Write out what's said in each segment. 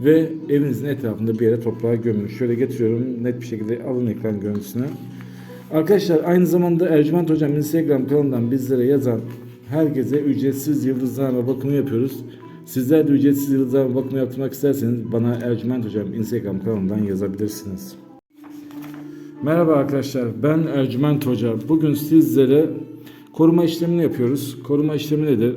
Ve evinizin etrafında bir yere toprağa gömün. Şöyle getiriyorum net bir şekilde alın ekran görüntüsünü. Arkadaşlar aynı zamanda Ercüment Hocam Instagram kanalından bizlere yazan herkese ücretsiz yıldızlarla bakımı yapıyoruz. Sizler de ücretsiz yıldızlarla bakımı yaptırmak isterseniz bana Ercüment Hocam Instagram kanalından yazabilirsiniz. Merhaba arkadaşlar ben Ercüment Hoca. Bugün sizlere koruma işlemini yapıyoruz. Koruma işlemi nedir?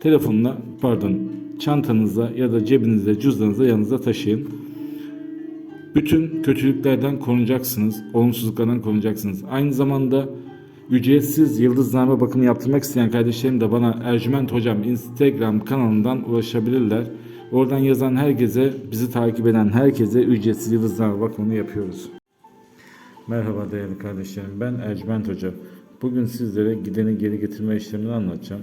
telefonla, pardon, çantanızda ya da cebinizde, cüzdanınızda yanınızda taşıyın. Bütün kötülüklerden korunacaksınız, olumsuzluklardan korunacaksınız. Aynı zamanda ücretsiz yıldızname bakımı yaptırmak isteyen kardeşlerim de bana Ercüment Hocam Instagram kanalından ulaşabilirler. Oradan yazan herkese, bizi takip eden herkese ücretsiz yıldızname bakımını yapıyoruz. Merhaba değerli kardeşlerim, ben Ercüment Hoca. Bugün sizlere gideni geri getirme işlemini anlatacağım.